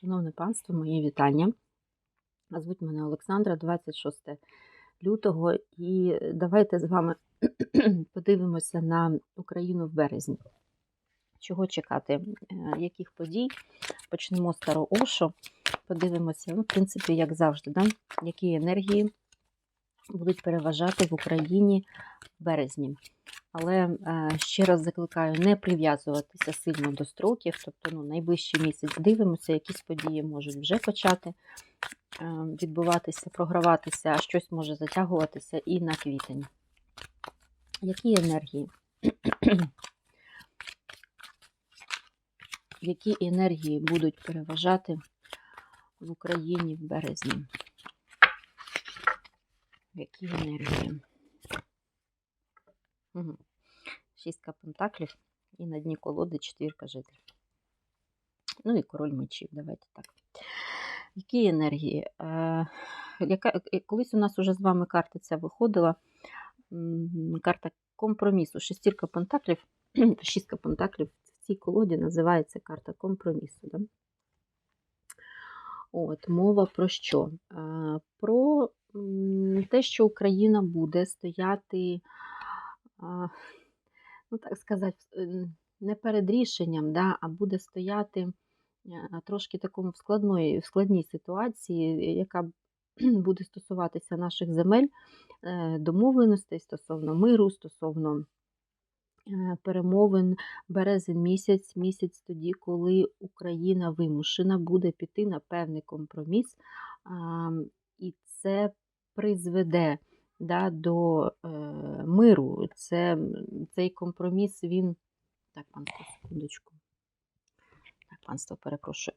Шановне панство, мої вітання. Звуть мене Олександра, 26 лютого, і давайте з вами подивимося на Україну в березні. Чого чекати, е, яких подій? Почнемо з староошу, подивимося, ну, в принципі, як завжди, да? які енергії будуть переважати в Україні в березні. Але е, ще раз закликаю не прив'язуватися сильно до строків, тобто ну, найближчий місяць дивимося, якісь події можуть вже почати е, відбуватися, програватися, а щось може затягуватися і на квітень. Які енергії? Які енергії будуть переважати в Україні в березні? Які енергії? Угу. Шістка пентаклів і на дні колоди четвірка жителів. Ну і король мечів, давайте так. Які енергії? Яка, Колись у нас уже з вами карта ця виходила. Карта компромісу. Шестірка пентаклів, шістка пентаклів в цій колоді називається карта компромісу. Да? От, Мова про що? Про те, що Україна буде стояти ну так сказати, не перед рішенням, да, а буде стояти трошки такому в складної, в складній ситуації, яка буде стосуватися наших земель, е, домовленостей стосовно миру, стосовно е, перемовин. Березень місяць, місяць тоді, коли Україна вимушена буде піти на певний компроміс, і це призведе да, до е, миру. Це, Цей компроміс, він. Так, панство, секундочку. Так, панство, перепрошую.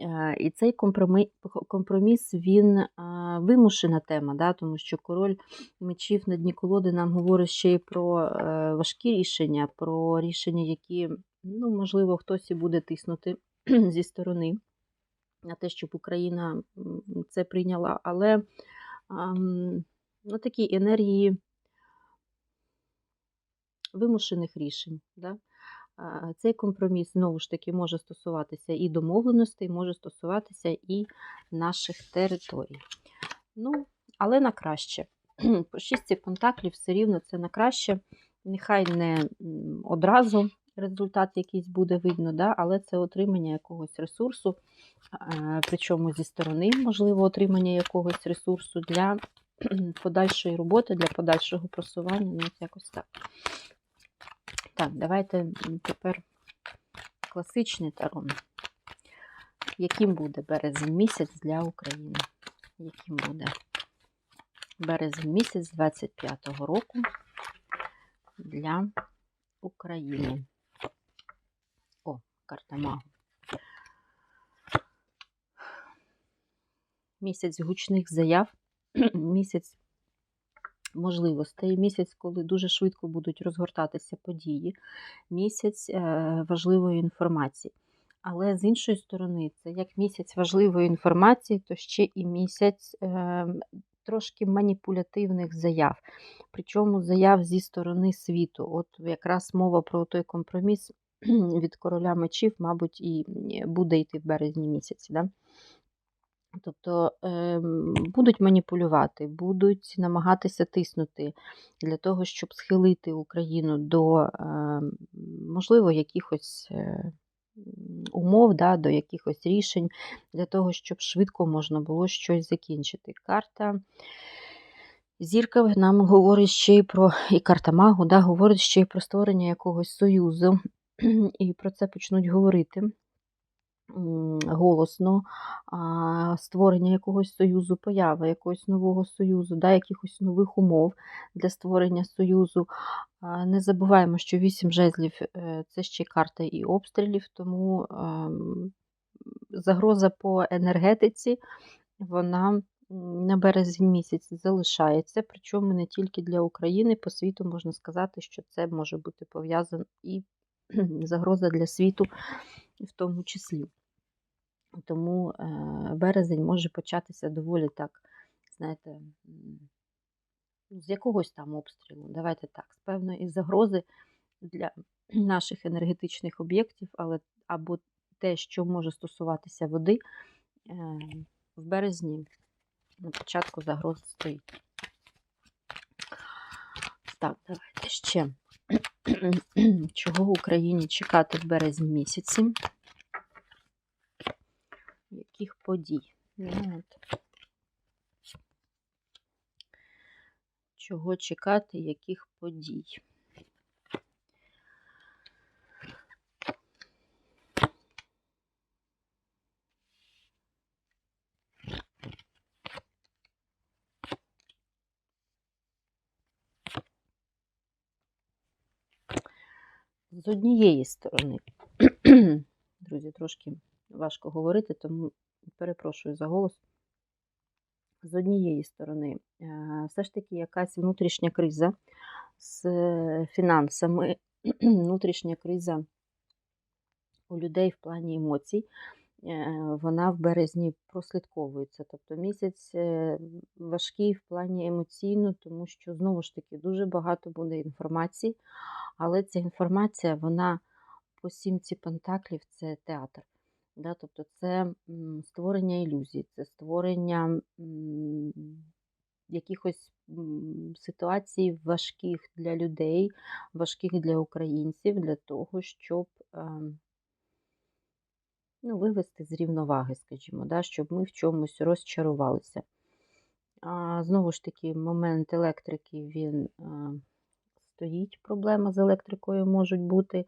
Е, і цей компроміс, компроміс він е, вимушена тема, да, тому що король мечів на дні колоди нам говорить ще й про е, важкі рішення, про рішення, які, ну, можливо, хтось і буде тиснути зі сторони на те, щоб Україна це прийняла. Але. Ну, такі енергії вимушених рішень. Да? Цей компроміс, знову ж таки, може стосуватися і домовленостей, може стосуватися і наших територій. Ну, але на краще. По шісті контактів все рівно це на краще. Нехай не одразу результат якийсь буде видно, да? але це отримання якогось ресурсу, причому зі сторони, можливо, отримання якогось ресурсу для подальшої роботи, для подальшого просування, ну, якось так. Так, давайте тепер класичний тарон. Яким буде березень місяць для України? Яким буде березень місяць 25-го року для України? Карта магу. Місяць гучних заяв місяць можливостей, місяць, коли дуже швидко будуть розгортатися події, місяць е, важливої інформації. Але з іншої сторони, це як місяць важливої інформації, то ще і місяць е, трошки маніпулятивних заяв. Причому заяв зі сторони світу. От якраз мова про той компроміс від короля мечів, мабуть, і буде йти в березні місяці. Да? Тобто е, будуть маніпулювати, будуть намагатися тиснути для того, щоб схилити Україну до, е, можливо, якихось е, умов, да, до якихось рішень, для того, щоб швидко можна було щось закінчити. Карта Зірка нам говорить ще й про, і карта Магу да, говорить ще й про створення якогось союзу, і про це почнуть говорити голосно створення якогось союзу, поява якогось нового союзу, да, якихось нових умов для створення союзу. Не забуваємо, що вісім жезлів е, це ще карта і обстрілів, тому ем, загроза по енергетиці, вона на березень місяць залишається, причому не тільки для України, по світу можна сказати, що це може бути пов'язано і загроза для світу в тому числі. Тому е, березень може початися доволі так, знаєте, з якогось там обстрілу. Давайте так, з певної загрози для наших енергетичних об'єктів, але або те, що може стосуватися води, е, в березні на початку загроз стоїть. Так, давайте ще. Чого Україні чекати в березні місяці? Яких подій? Ну, от. Чого чекати, яких подій? З однієї сторони, друзі, трошки важко говорити, тому перепрошую за голос. З однієї сторони, е, все ж таки якась внутрішня криза з фінансами, внутрішня криза у людей в плані емоцій, е, вона в березні прослідковується. Тобто місяць е, важкий в плані емоційно, тому що, знову ж таки, дуже багато буде інформації, але ця інформація, вона по сімці пентаклів це театр. Да? Тобто це створення ілюзій, це створення якихось ситуацій важких для людей, важких для українців, для того, щоб ем, ну, вивести з рівноваги, скажімо, да? щоб ми в чомусь розчарувалися. А, Знову ж таки, момент електрики він а, стоїть, проблема з електрикою можуть бути.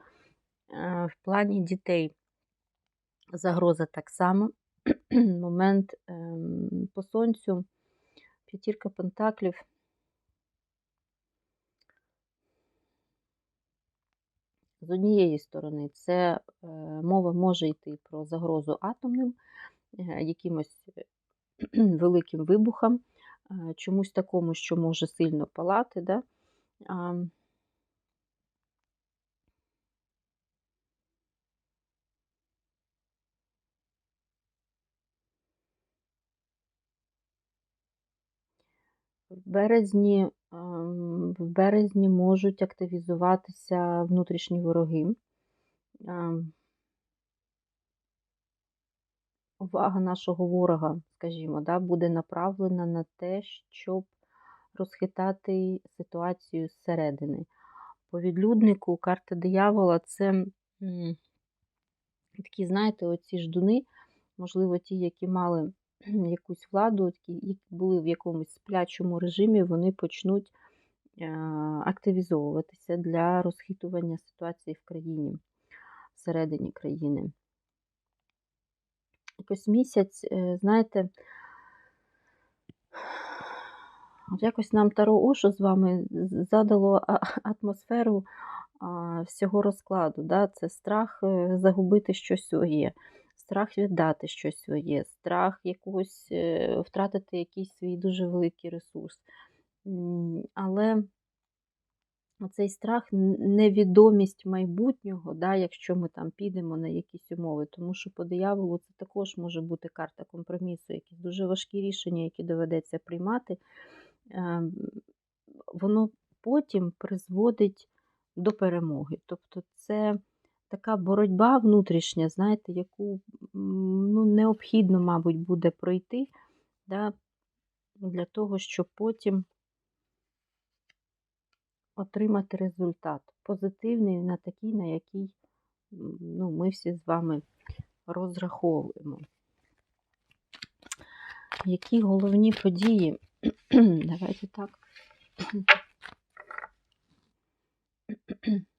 А, в плані дітей загроза так само. Момент ем, по сонцю, п'ятірка пентаклів. З однієї сторони, це е, мова може йти про загрозу атомним, е, якимось великим вибухом, е, чомусь такому, що може сильно палати. Да? Березні в березні можуть активізуватися внутрішні вороги. Увага нашого ворога, скажімо, да, буде направлена на те, щоб розхитати ситуацію зсередини. По відлюднику карта диявола це такі, знаєте, оці ждуни, можливо, ті, які мали якусь владу, які були в якомусь сплячому режимі, вони почнуть е, активізовуватися для розхитування ситуації в країні, всередині країни. Якось місяць, е, знаєте, от якось нам Таро Ошо з вами задало атмосферу всього розкладу. Да? Це страх е, загубити щось своє страх віддати щось своє, страх якогось е, втратити якийсь свій дуже великий ресурс. Але цей страх, невідомість майбутнього, да, якщо ми там підемо на якісь умови, тому що по дияволу це також може бути карта компромісу, якісь дуже важкі рішення, які доведеться приймати, ем, воно потім призводить до перемоги. Тобто це така боротьба внутрішня, знаєте, яку ну, необхідно, мабуть, буде пройти да, для того, щоб потім отримати результат. Позитивний на такий, на який ну, ми всі з вами розраховуємо. Які головні події? Давайте так.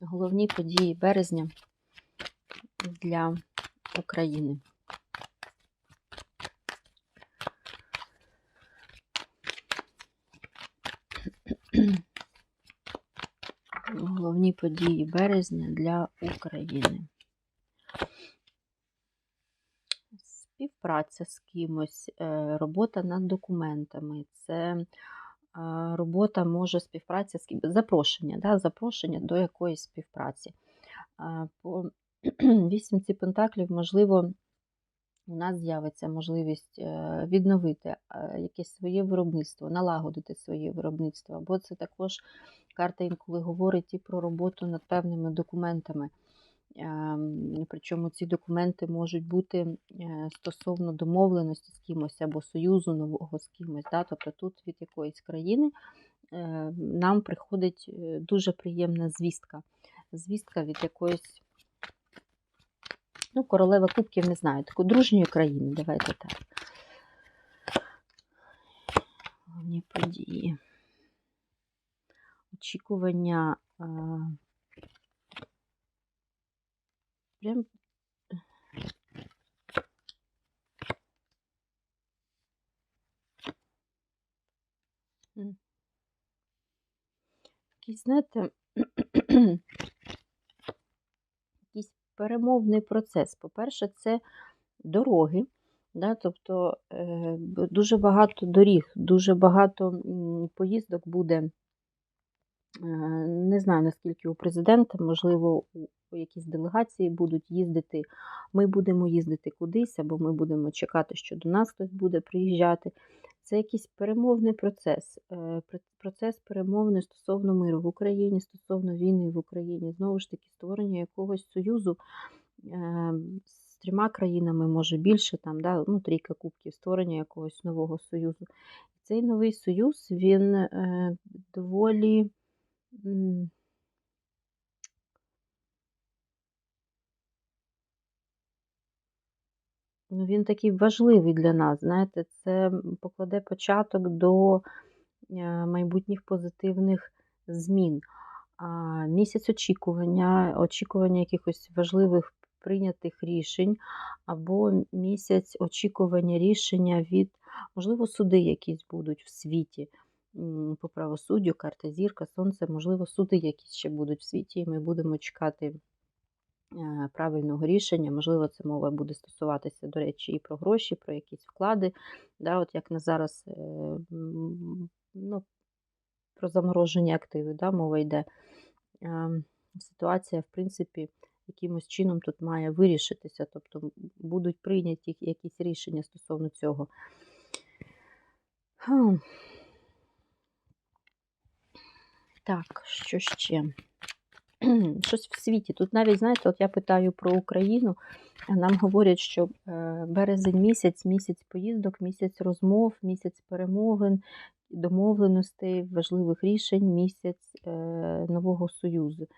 головні події березня для України. Головні події березня для України. Співпраця з кимось, е, робота над документами, це робота може співпраця з запрошення, да, запрошення до якоїсь співпраці. По вісімці пентаклів, можливо, у нас з'явиться можливість е, відновити е, якесь своє виробництво, налагодити своє виробництво. Або це також карта інколи говорить і про роботу над певними документами. Ем, Причому ці документи можуть бути е, стосовно домовленості з кимось або союзу нового з кимось. Да? Тобто тут від якоїсь країни е, нам приходить е, дуже приємна звістка. Звістка від якоїсь ну, королева кубків, не знаю, такої дружньої країни. Давайте так. Головні події. Очікування. Прям. Якийсь, знаєте, якийсь перемовний процес. По-перше, це дороги. Да? Тобто е, дуже багато доріг, дуже багато поїздок буде. Е, Не знаю, наскільки у президента, можливо, у якісь делегації будуть їздити. Ми будемо їздити кудись, або ми будемо чекати, що до нас хтось буде приїжджати. Це якийсь перемовний процес. е, Процес перемовний стосовно миру в Україні, стосовно війни в Україні. Знову ж таки, створення якогось союзу е, з трьома країнами, може більше, там, да, ну, трійка кубків, створення якогось нового союзу. Цей новий союз, він доволі. Ну, він такий важливий для нас. Знаєте, це покладе початок до е, майбутніх позитивних змін. Місяць очікування, очікування якихось важливих прийнятих рішень, або місяць очікування рішення від, можливо, суди якісь будуть в світі. По правосуддю, карта зірка, сонце, можливо, суди якісь ще будуть в світі, і ми будемо чекати е, правильного рішення. Можливо, це мова буде стосуватися, до речі, і про гроші, про якісь вклади. Да, от як на зараз е, ну, про заморожені активи, да, мова йде. Е, Ситуація, в принципі, якимось чином тут має вирішитися, тобто будуть прийняті якісь рішення стосовно цього. Так, що ще? Щось в світі. Тут навіть, знаєте, от я питаю про Україну, а нам говорять, що е, березень місяць, місяць поїздок, місяць розмов, місяць перемовин, домовленостей, важливих рішень, місяць е, нового союзу.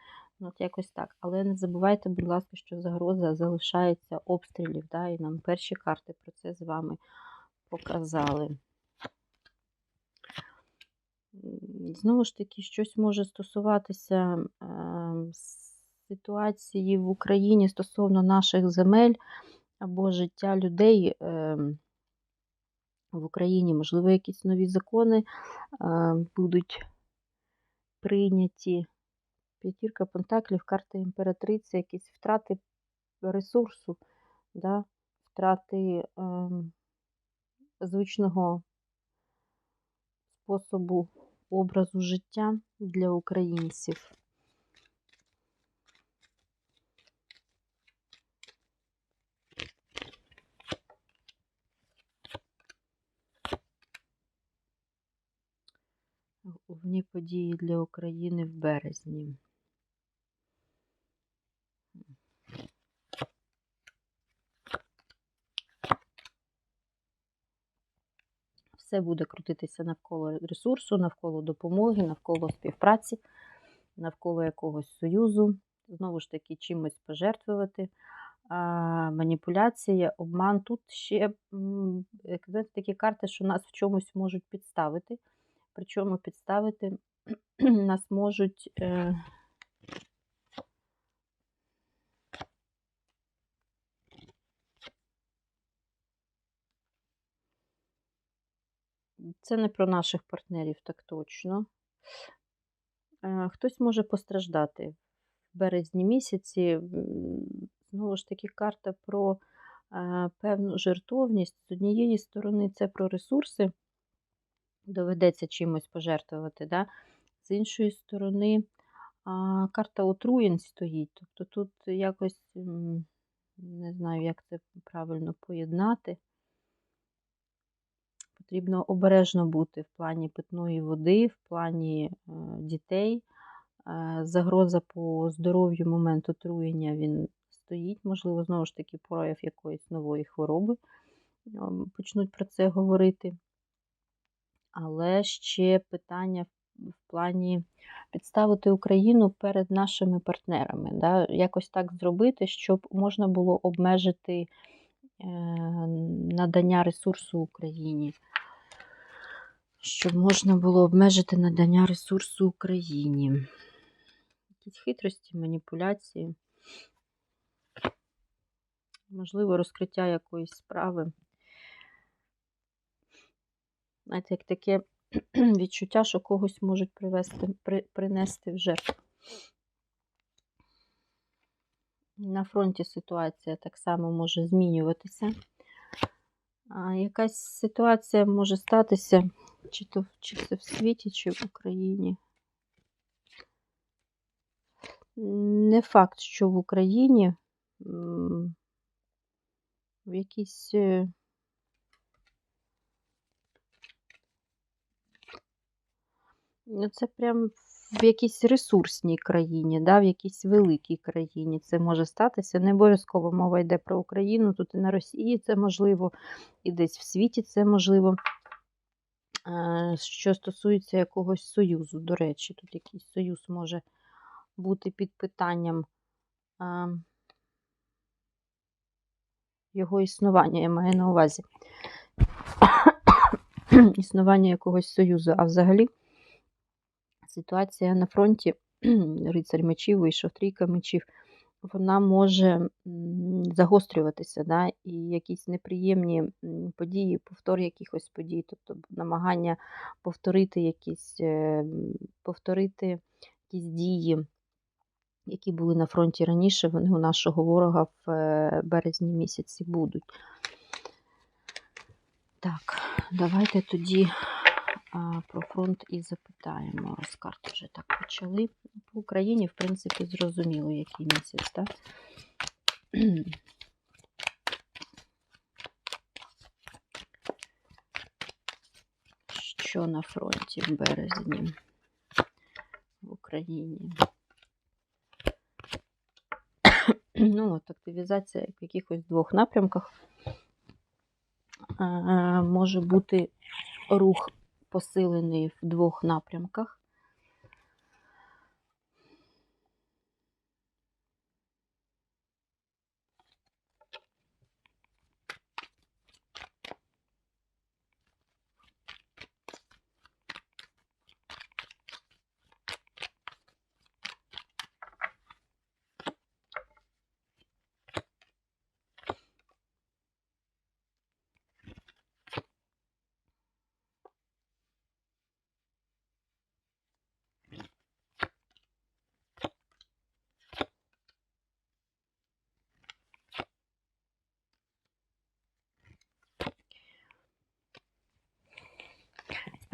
Ну, от якось так. Але не забувайте, будь ласка, що загроза залишається обстрілів. Да? І нам перші карти про це з вами показали. Знову ж таки, щось може стосуватися е, ситуації в Україні стосовно наших земель або життя людей е, в Україні. Можливо, якісь нові закони е, будуть прийняті. П'ятірка Пентаклів, карта імператриці, якісь втрати ресурсу, да? втрати звичного способу образу життя для українців. Головні події для України в березні. Все буде крутитися навколо ресурсу, навколо допомоги, навколо співпраці, навколо якогось союзу. Знову ж таки, чимось пожертвувати. Маніпуляція, обман. Тут ще знаєте, такі карти, що нас в чомусь можуть підставити. Причому підставити нас можуть. Це не про наших партнерів, так точно. Е, Хтось може постраждати в березні місяці. Знову ж таки, карта про е, певну жертовність. З однієї сторони, це про ресурси, доведеться чимось пожертвувати. Да? З іншої сторони, карта отруєнь стоїть. Тобто тут якось Не знаю, як це правильно поєднати. Потрібно обережно бути в плані питної води, в плані е, дітей. Е, Загроза по здоров'ю момент отруєння він стоїть, можливо, знову ж таки, прояв якоїсь нової хвороби. Ем, Почнуть про це говорити. Але ще питання в плані підставити Україну перед нашими партнерами. Да? Якось так зробити, щоб можна було обмежити е, надання ресурсу Україні. Щоб можна було обмежити надання ресурсу Україні. Якісь хитрості, маніпуляції. Можливо, розкриття якоїсь справи. Знаєте, як таке відчуття, що когось можуть привести, при, принести в жертву. На фронті ситуація так само може змінюватися. А якась ситуація може статися, чи то чи це в світі, чи в Україні. Не факт, що в Україні в якійсь. е, Ну, це прям в якійсь ресурсній країні, да, в якійсь великій країні це може статися. Не обов'язково мова йде про Україну, тут і на Росії це можливо, і десь в світі це можливо. Е, Що стосується якогось союзу, до речі, тут якийсь союз може бути під питанням е, його існування, я маю на увазі. Існування якогось союзу, а взагалі ситуація на фронті, рицарь мечів вийшов, трійка мечів, вона може загострюватися, да? і якісь неприємні події, повтор якихось подій, тобто намагання повторити якісь, е, повторити якісь дії, які були на фронті раніше, вони у нашого ворога в е, березні місяці будуть. Так, давайте тоді про фронт і запитаємо. Раз карти вже так почали. По Україні, в принципі, зрозуміло, який місяць, так? Що на фронті в березні в Україні? Ну, от активізація в якихось двох напрямках. Може бути рух посилений в двох напрямках.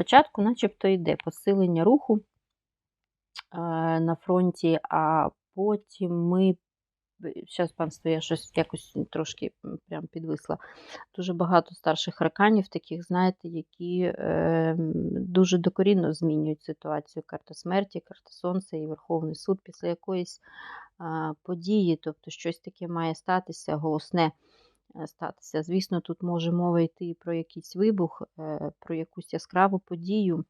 Спочатку, начебто, йде посилення руху е, на фронті, а потім ми. Зараз, панство, я щось якось трошки прям підвисла. Дуже багато старших арканів, таких, знаєте, які е, дуже докорінно змінюють ситуацію. Карта смерті, карта сонця і Верховний суд після якоїсь а, події, тобто щось таке має статися, голосне е, статися. Звісно, тут може мова йти про якийсь вибух, е, про якусь яскраву подію.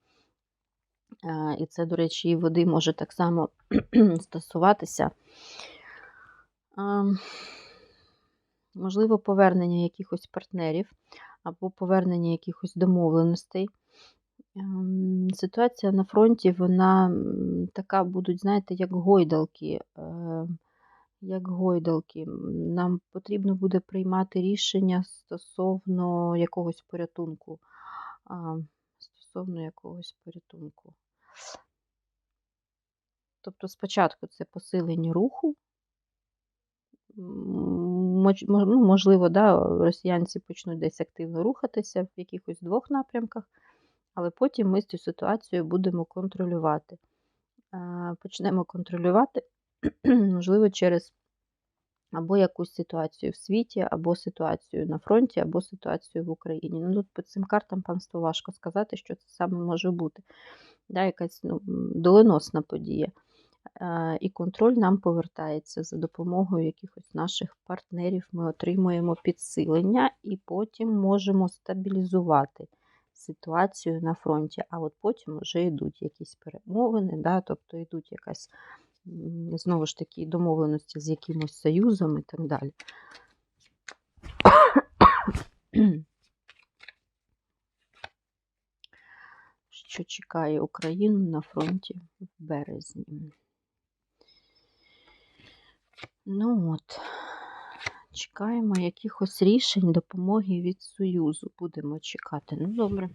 Е, І це, до речі, води може так само стосуватися. Можливо, повернення якихось партнерів або повернення якихось домовленостей. Ем, Ситуація на фронті, вона така будуть, знаєте, як гойдалки. Як гойдалки. Нам потрібно буде приймати рішення стосовно якогось порятунку. Стосовно якогось порятунку. Тобто спочатку це посилення руху. Ну, Можливо, да, росіянці почнуть десь активно рухатися в якихось двох напрямках, але потім ми цю ситуацію будемо контролювати. Почнемо контролювати, можливо, через або якусь ситуацію в світі, або ситуацію на фронті, або ситуацію в Україні. Ну, тут по цим картам панство важко сказати, що це саме може бути. Да, якась ну, доленосна подія. Е, І контроль нам повертається за допомогою якихось наших партнерів. Ми отримуємо підсилення і потім можемо стабілізувати ситуацію на фронті. А от потім вже йдуть якісь перемовини, да, тобто йдуть якась знову ж таки домовленості з якимось союзом і так далі. Що чекає Україну на фронті в березні? Ну от, чекаємо якихось рішень допомоги від Союзу. Будемо чекати. Ну, добре.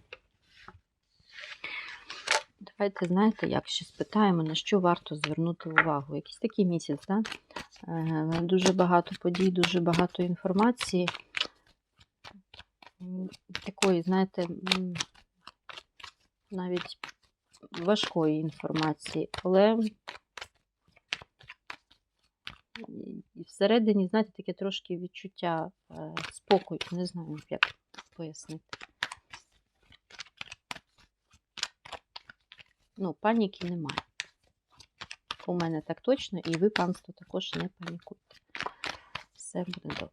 Давайте, знаєте, як ще спитаємо, на що варто звернути увагу. Якийсь такий місяць, да? Е, дуже багато подій, дуже багато інформації. Такої, знаєте, навіть важкої інформації, але всередині, знаєте, таке трошки відчуття е, спокою, не знаю, як пояснити. Ну, паніки немає. У мене так точно, і ви, панство, також не панікуйте. Все буде добре.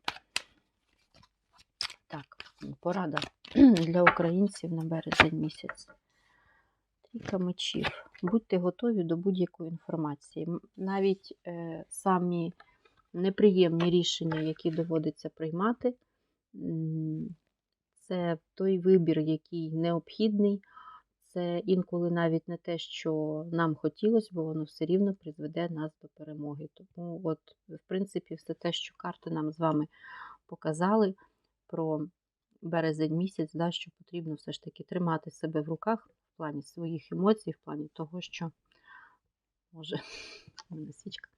Так, порада для українців на березень місяць. Трійка мечів. Будьте готові до будь-якої інформації. Навіть е, самі неприємні рішення, які доводиться приймати, це той вибір, який необхідний. Це інколи навіть не те, що нам хотілося, бо воно все рівно призведе нас до перемоги. Тому, от, в принципі, все те, що карти нам з вами показали про березень місяць, да, що потрібно все ж таки тримати себе в руках в плані своїх емоцій, в плані того, що може, свічка,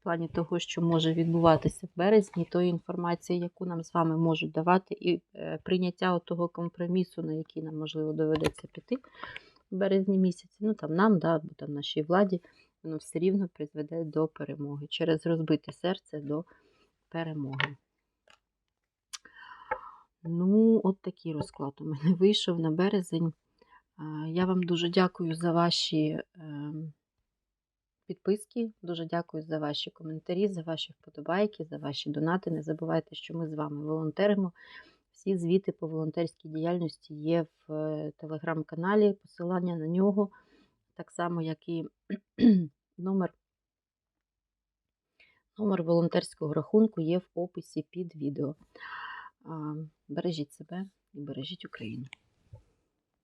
в плані того, що може відбуватися в березні, тої інформації, яку нам з вами можуть давати, і е, прийняття того компромісу, на який нам, можливо, доведеться піти в березні місяці, ну там нам, да, або там нашій владі, воно все рівно призведе до перемоги. Через розбите серце до перемоги. Ну, от такий розклад у мене вийшов на березень. Я вам дуже дякую за ваші ем, підписки, дуже дякую за ваші коментарі, за ваші вподобайки, за ваші донати. Не забувайте, що ми з вами волонтеримо. Всі звіти по волонтерській діяльності є в е, телеграм-каналі, посилання на нього, так само, як і номер, номер волонтерського рахунку є в описі під відео. Бережіть себе і бережіть Україну.